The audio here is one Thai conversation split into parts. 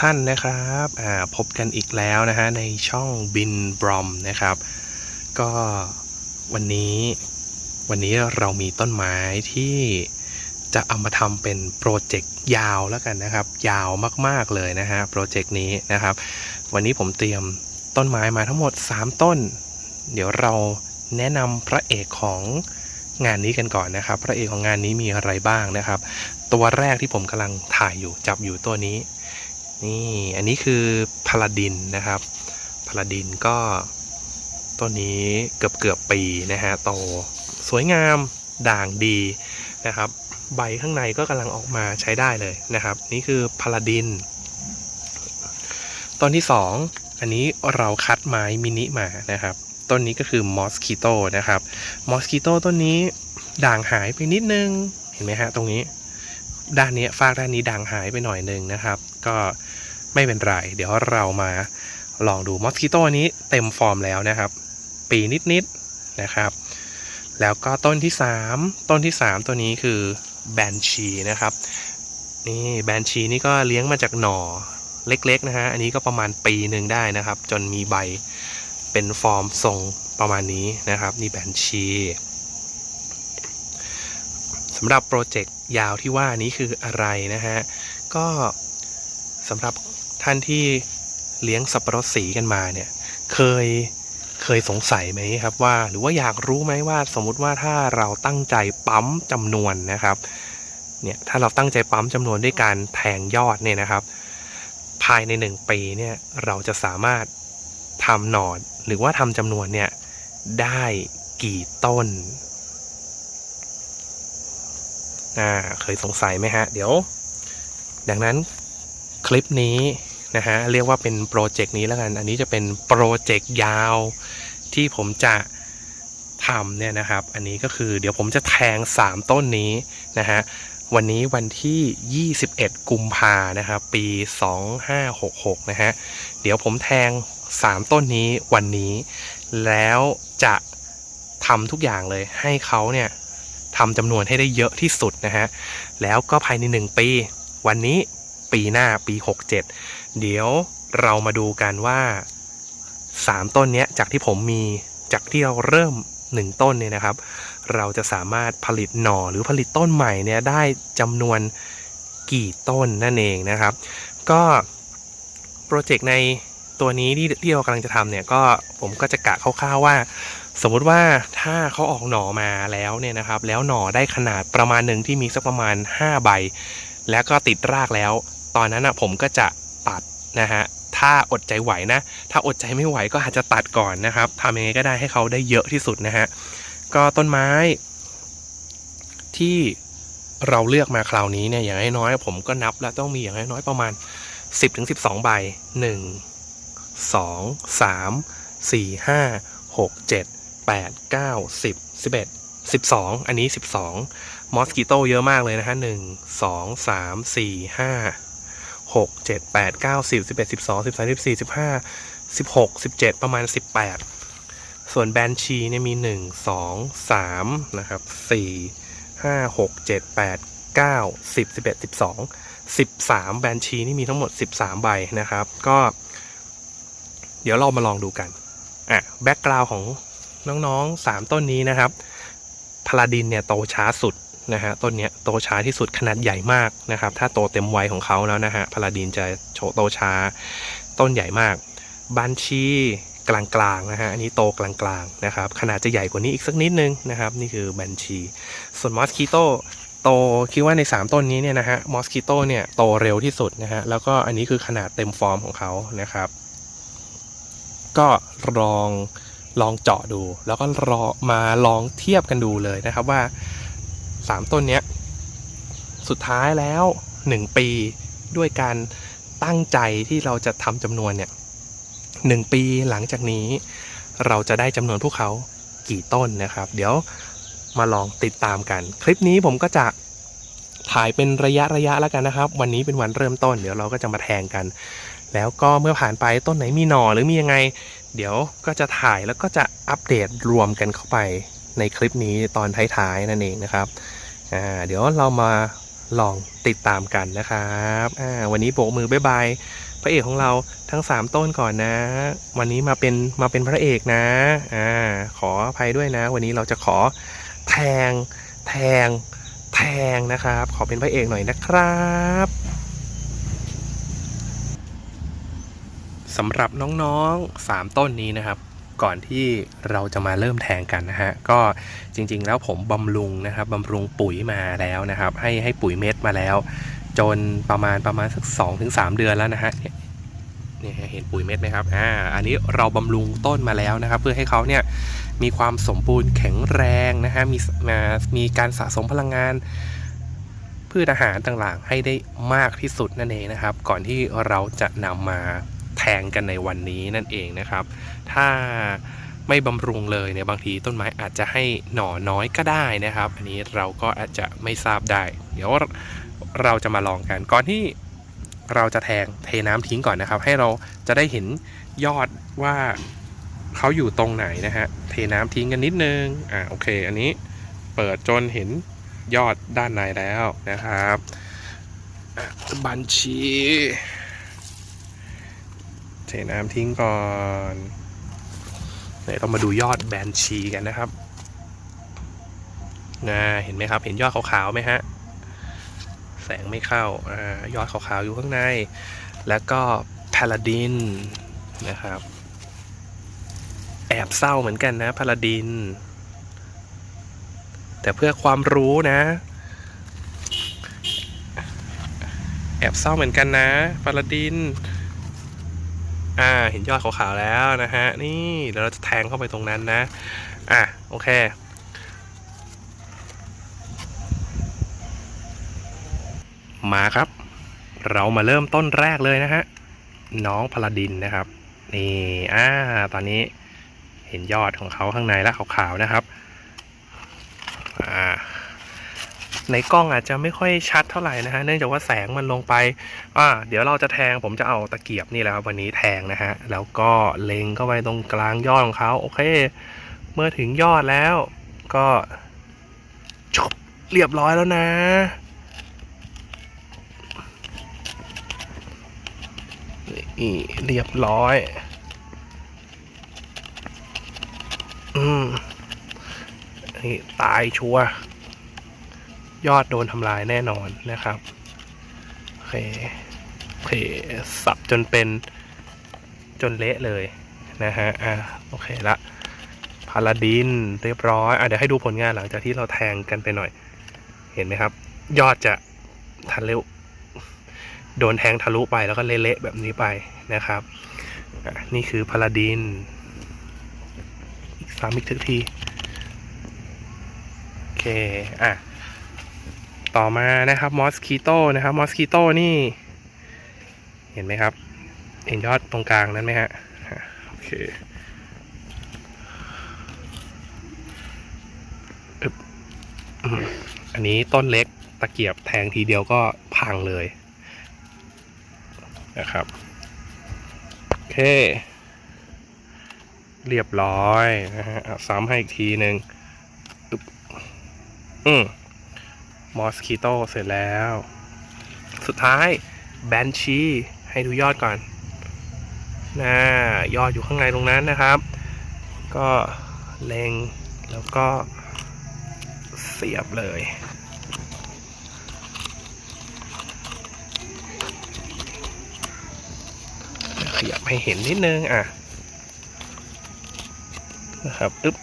ท่านนะครับพบกันอีกแล้วนะฮะในช่องบินบรอมนะครับ ก็วันนี้วันนี้เรามีต้นไม้ที่จะเอามาทำเป็นโปรเจกต์ยาวแล้วกันนะครับ ยาวมากๆเลยนะฮะโปรเจกต์นี้นะครับ วันนี้ผมเตรียมต้นไม้มาทั้งหมด 3 ต้น เดี๋ยวเราแนะนำพระเอกของงานนี้กันก่อนนะครับ พระเอกของงานนี้มีอะไรบ้างนะครับ ตัวแรกที่ผมกำลังถ่ายอยู่จับอยู่ตัวนี้ นี่อันนี้คือพาลาดินนะครับพาลาดินก็ต้นนี้เกือบเกือบปีนะฮะโตสวยงามด่างดีนะครับ ใบข้างในก็กำลังออกมาใช้ได้เลยนะครับ นี่คือพาลาดินต้นที่สองอันนี้เราคัดไม้มินิมานะครับต้นนี้ก็คือมอสคิโตนะครับมอสคิโตต้นนี้ด่างหายไปนิดนึงเห็นไหมฮะตรงนี้ ด้านนี้ฟากด้านนี้ด่างหายไปหน่อยหนึ่งนะครับ ก็ไม่เป็นไร เดี๋ยวเรามาลองดูมอสคิโต้นี้เต็มฟอร์มแล้วนะครับ ปีนิดๆนนะครับ แล้วก็ต้นที่ 3 ต้นที่ 3 ตัวนี้คือแบนชีนะครับนี่แบนชีนี่ก็เลี้ยงมาจากหน่อเล็กๆนะฮะ อันนี้ก็ประมาณปีหนึ่งได้นะครับ จนมีใบเป็นฟอร์มทรงประมาณนี้นะครับ นี่แบนชี สำหรับโปรเจกต์ยาวที่ว่านี้คืออะไรนะฮะ ก็สำหรับท่านที่เลี้ยงสับปะรดสีกันมาเนี่ย เคยเคยสงสัยไหมครับว่า หรือว่าอยากรู้ไหมว่าสมมุติว่าถ้าเราตั้งใจปั๊มจำนวนนะครับ เนี่ยถ้าเราตั้งใจปั๊มจำนวนด้วยการแทงยอดเนี่ยนะครับ ภายในหนึ่งปีเนี่ยเราจะสามารถทำหนอดหรือว่าทำจำนวนเนี่ยได้กี่ต้น อ่าเคยสงสัยไหมฮะ เดี๋ยว ดังนั้นคลิปนี้นะฮะเรียกว่าเป็นโปรเจกต์นี้แล้วกัน อันนี้จะเป็นโปรเจกต์ยาวที่ผมจะทำเนี่ยนะครับ อันนี้ก็คือเดี๋ยวผมจะแทง 3 ต้นนี้นะฮะวันนี้วันที่ 21 กุมภานะครับปี 2566 นะฮะ เดี๋ยวผมแทง 3 ต้นนี้วันนี้ แล้วจะทำทุกอย่างเลยให้เขาเนี่ย ทำจำนวนให้ได้เยอะที่สุดนะฮะ แล้วก็ภายใน 1 ปี วันนี้ปีหน้าปี 67 เดี๋ยวเรามาดูกันว่า 3 ต้นนี้จากที่ผมมีจากที่เราเริ่ม 1 ต้นเนี่ยนะครับ เราจะสามารถผลิตหน่อหรือผลิตต้นใหม่เนี่ยได้จำนวนกี่ต้นนั่นเองนะครับ ก็โปรเจกต์ในตัวนี้ที่ที่เรากำลังจะทำเนี่ยก็ผมก็จะกะคร่าวๆว่า สมมุติว่าถ้าเขาออกหน่อมาแล้วเนี่ยนะครับ แล้วหน่อได้ขนาดประมาณหนึ่งที่มีสักประมาณ 5 ใบ แล้วก็ติดรากแล้ว ตอนนั้นอะผมก็จะตัดนะฮะถ้าอดใจไหวนะ ถ้าอดใจไม่ไหวก็อาจจะตัดก่อนนะครับทำยังไงก็ได้ให้เขาได้เยอะที่สุดนะฮะก็ต้นไม้ ที่เราเลือกมาคราวนี้เนี่ยอย่างน้อยๆผมก็นับแล้วต้องมีอย่างน้อยๆประมาณ 10-12ใบ 1 2 3 4 5 6 7 8 9 10 11 12 อันนี้ 12 มอสกิโตเยอะมากเลยนะฮะ 1 2 3 4 5 6 7 8 9 10 11 12 13 14 15 16 17 ประมาณ 18 ส่วนแบนชีเนี่ยมี 1 2 3 นะครับ 4 5 6 7 8 9 10 11 12 13 แบนชีนี่มีทั้งหมด 13 ใบนะครับ ก็ เดี๋ยวเรามาลองดูกันอะแบ็กกราวของ น้องๆ 3 ต้นนี้นะครับพาลาดินเนี่ยโตช้าสุดนะฮะต้นเนี้ยโตช้าที่สุดขนาดใหญ่มากนะครับ ถ้าโตเต็มวัยของเขาแล้วนะฮะพาลาดินจะโชโตช้า ต้นใหญ่มากบันชีกลางๆนะฮะอันนี้โตกลางๆนะครับขนาดจะใหญ่กว่านี้อีกสักนิดนึงนะครับนี่คือบันชี ส่วนมอสคิโตโตคิดว่าใน 3 ต้นนี้เนี่ยนะฮะมอสคิโตเนี่ยโตเร็วที่สุดนะฮะแล้วก็อันนี้คือขนาดเต็มฟอร์มของเขานะครับ ก็ลอง ลองเจาะดู แล้วก็รอมาลองเทียบกันดูเลยนะครับว่า 3 ต้นเนี้ยสุดท้ายแล้ว 1 ปีด้วยการตั้งใจที่เราจะทำจำนวนเนี่ยหนึ่งปีหลังจากนี้ เราจะได้จำนวนพวกเขากี่ต้นนะครับ เดี๋ยวมาลองติดตามกัน คลิปนี้ผมก็จะถ่ายเป็นระยะระยะแล้วกันนะครับ วันนี้เป็นวันเริ่มต้น เดี๋ยวเราก็จะมาแทงกัน แล้วก็เมื่อผ่านไปต้นไหนมีหน่อหรือมียังไง เดี๋ยวก็จะถ่ายแล้วก็จะอัปเดตรวมกันเข้าไปในคลิปนี้ตอนท้ายๆนั่นเองนะครับอ่าเดี๋ยวเรามาลองติดตามกันนะครับอ่าวันนี้โบกมือบ๊ายบายพระเอกของเราทั้ง 3 ต้นก่อนนะ วันนี้มาเป็นมาเป็นพระเอกนะอ่าขออภัยด้วยนะ วันนี้เราจะขอแทงแทงแทงนะครับ ขอเป็นพระเอกหน่อยนะครับ สำหรับน้องๆ 3 ต้นนี้นะครับ ก่อนที่เราจะมาเริ่มแทงกันนะฮะก็จริงๆ แล้วผมบำรุงนะครับบำรุงปุ๋ยมาแล้วนะครับ ให้ให้ปุ๋ยเม็ดมาแล้ว จนประมาณประมาณสัก2-3ถึงเดือนแล้วนะฮะเนี่ยเนี่ยเห็นปุ๋ยเม็ดไหมครับ อ่า อันนี้เราบำรุงต้นมาแล้วนะครับ เพื่อให้เขาเนี่ยมีความสมบูรณ์แข็งแรงนะฮะ มีมามีการสะสมพลังงาน พืชอาหารต่างๆ ให้ได้มากที่สุดนั่นเองนะครับ ก่อนที่เราจะนำมา แทงกันในวันนี้นั่นเองนะครับ ถ้าไม่บำรุงเลยเนี่ยบางทีต้นไม้อาจจะให้หน่อน้อยก็ได้นะครับ อันนี้เราก็อาจจะไม่ทราบได้ เดี๋ยวเราจะมาลองกันก่อนที่เราจะแทงเทน้ำทิ้งก่อนนะครับ ให้เราจะได้เห็นยอดว่าเขาอยู่ตรงไหนนะฮะเทน้ำทิ้งกันนิดนึงอ่าโอเค อันนี้เปิดจนเห็นยอดด้านในแล้วนะครับบัญชี เทน้ำทิ้งก่อนเดี๋ยวเรามาดูยอดแบนชีกันนะครับนะเห็นไหมครับ เห็นยอดขาวๆไหมฮะ แสงไม่เข้าอายอดขาวๆอยู่ข้างใน แล้วก็พาลาดินนะครับ แอบเศร้าเหมือนกันนะพาลาดิน แต่เพื่อความรู้นะ แอบเศร้าเหมือนกันนะพาลาดิน อ่า เห็นยอดขาวๆแล้วนะฮะ นี่เดี๋ยวเราจะแทงเข้าไปตรงนั้นนะ อะ โอเค มาครับ เรามาเริ่มต้นแรกเลยนะฮะ น้องพลาดินนะครับ นี่ อ่า ตอนนี้เห็นยอดของเขาข้างในแล้วขาวๆนะครับ อ่า ในกล้องอาจจะไม่ค่อยชัดเท่าไหร่นะฮะเนื่องจากว่าแสงมันลงไปอ่าเดี๋ยวเราจะแทงผมจะเอาตะเกียบนี่แหละครับวันนี้แทงนะฮะแล้วก็เล็งเข้าไปตรงกลางยอดของเขาโอเค เมื่อถึงยอดแล้ว ก็จบเรียบร้อยแล้วนะนี่เรียบร้อย อืมนี่ตายชัวร์ ยอดโดนทำลายแน่นอนนะครับ โอเคโอเคสับจนเป็นจนเละเลยนะฮะ อะโอเคละ พาลาดินเรียบร้อย อะเดี๋ยวให้ดูผลงานหลังจากที่เราแทงกันไปหน่อย เห็นไหมครับ ยอดจะทะลุโดนแทงทะลุไปแล้วก็เละๆแบบนี้ไปนะครับอะนี่คือพาลาดิน อีกสามอีกทึกทีโอเค อะ ต่อมานะครับมอสคิโตนะครับมอสคิโตนี่ เห็นไหมครับ เห็นยอดตรงกลางนั้นไหมฮะโอเคอันนี้ต้นเล็กตะเกียบแทงทีเดียวก็พังเลยนะครับ โอเค เรียบร้อยนะฮะซ้ำให้อีกทีหนึ่งอือืม มอสคิโตเสร็จแล้ว สุดท้ายแบนชีให้ดูยอดก่อนนะยอดอยู่ข้างในตรงนั้นนะครับ ก็เล็งแล้วก็เสียบเลยขยับให้เห็นนิดนึงอะนะครับอึ๊บ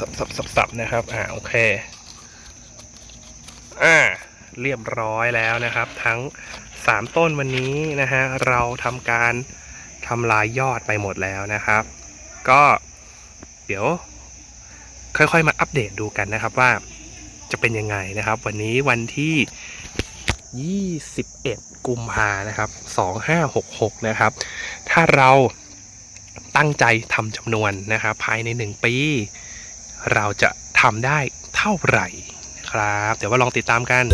สับสับสับสับนะครับ อ่าโอเค อ่า เรียบร้อยแล้วนะครับ ทั้ง3ต้นวันนี้นะฮะเราทำการทำลายยอดไปหมดแล้วนะครับ ก็เดี๋ยว ค่อยๆมาอัปเดตดูกันนะครับว่าจะเป็นยังไงนะครับ วันนี้วันที่ 21 กุมภานะครับ 2566 นะครับ ถ้าเราตั้งใจทำจำนวนนะครับ ภายใน 1 ปี เราจะทำได้เท่าไหร่ครับ เดี๋ยวว่าลองติดตามกัน